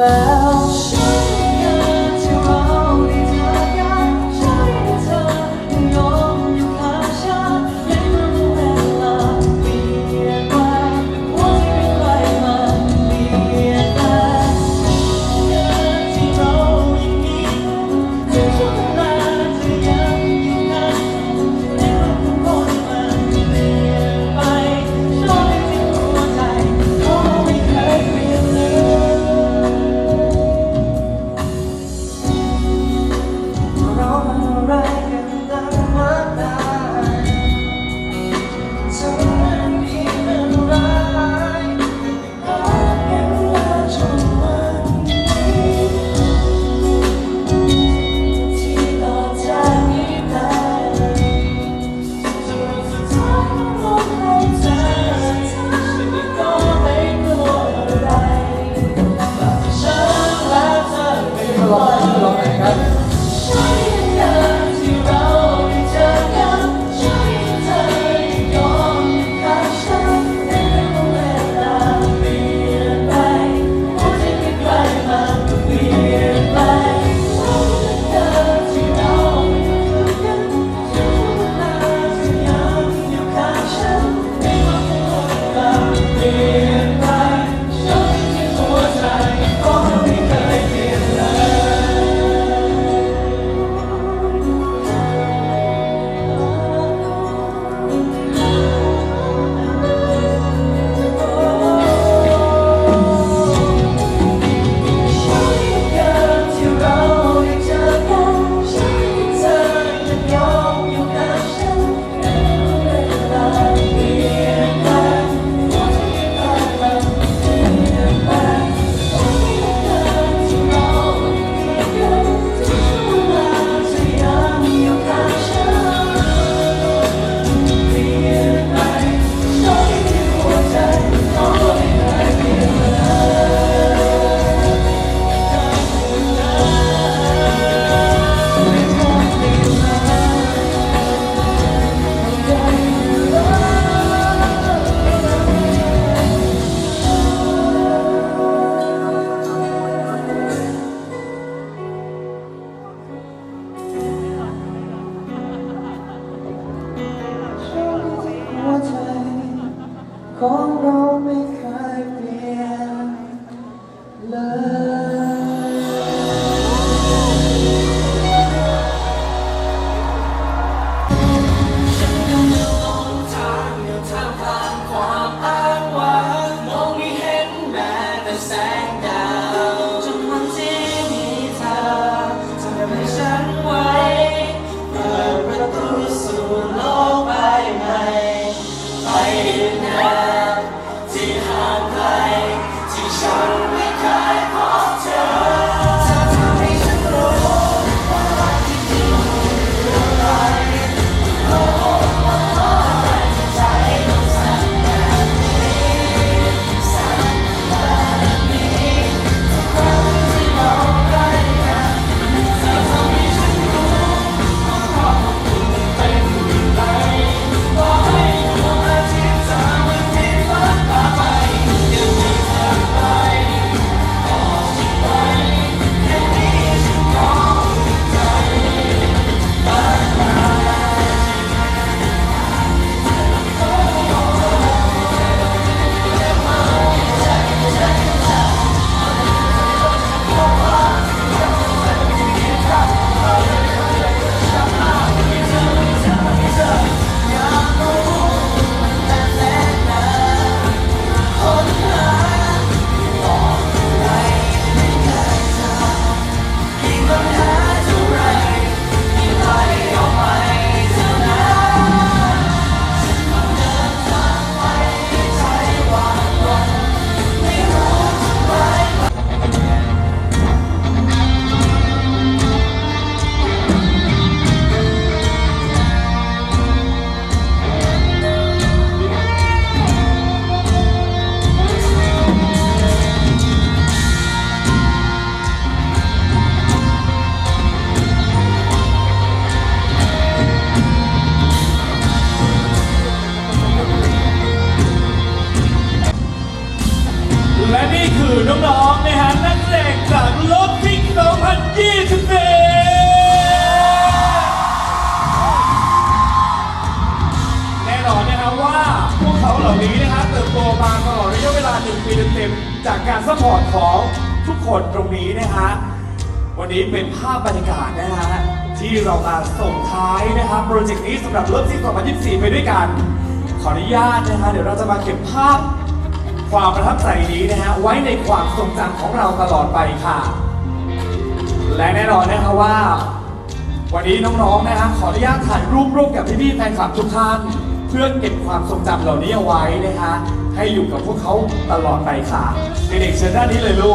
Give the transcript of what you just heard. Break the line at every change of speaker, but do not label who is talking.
แ Call
on me. เวลาหนึ่งปีเต็มๆจากการซัพพอร์ตของทุกคนตรงนี้นะฮะ วันนี้เป็นภาพบรรยากาศนะฮะ ที่เรามาส่งท้ายนะครับโปรเจกต์นี้สำหรับเลิฟซิก2024 ไปด้วยกัน ขออนุญาตนะฮะ เดี๋ยวเราจะมาเก็บภาพความประทับใจนี้นะฮะ ไว้ในความทรงจำของเราตลอดไปค่ะ และแน่นอนนะครับว่า วันนี้น้องๆนะฮะขออนุญาตถ่ายรูปร่วมกับพี่ๆแฟนคลับทุกท่าน เพื่อเก็บความทรงจำเหล่านี้เอาไว้นะฮะ ให้อยู่กับพวกเขาตลอดไปค่ะเด็กๆเชิญด้านนี้เลยลูก